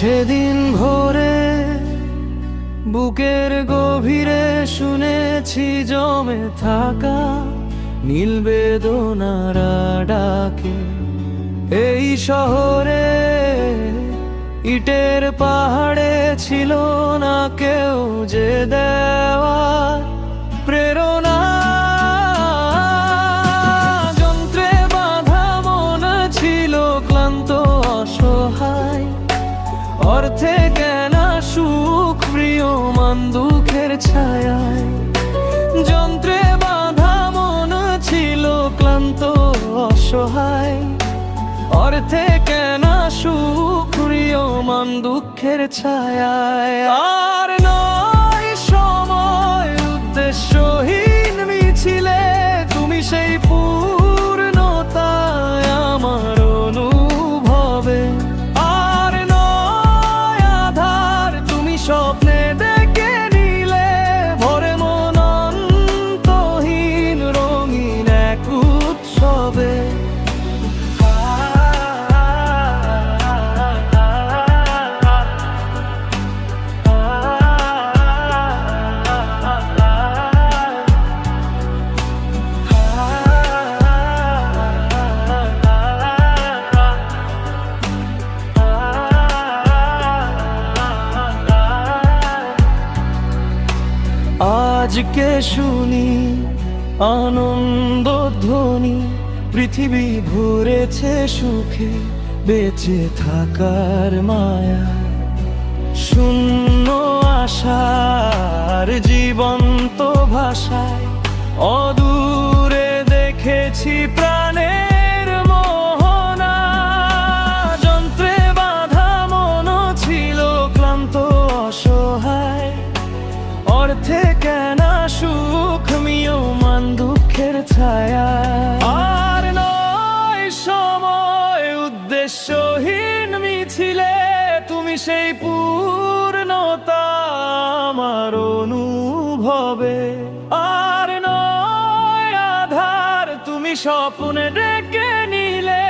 সেদিন ভোরে বুকের গভীরে শুনেছি জমে থাকা নীল বেদনারা ডাকে। এই শহরে ইটের পাহাড়ে ছিল না কেউ যে দেওয়ার অর্থে কেনা সুখ প্রিয় মান দুঃখের ছায়ায়। যন্ত্রে বাঁধা মন ছিল ক্লান্ত, অসহায়। অর্থে কেনা সুখ প্রিয় মান দুঃখের ছায়ায়। আর আজকে শুনি আনন্দ ধ্বনি পৃথিবী ভরেছে সুখে, বেঁচে থাকার মায়া। শূন্য আশার জীবন্ত ভাষায় অদূরে দেখেছি প্রাণের ছায়া। আর নয় সময় উদ্দেশ্যহীন মিছিলে তুমি সেই পূর্ণতা আমার অনুভবে। আর নয় আধার তুমি স্বপ্নে ডেকে নিলে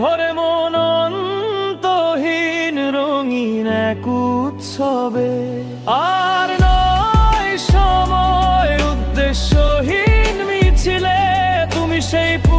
ভরে মন অন্তহীন রঙিন এক উৎসবে। আর 谁不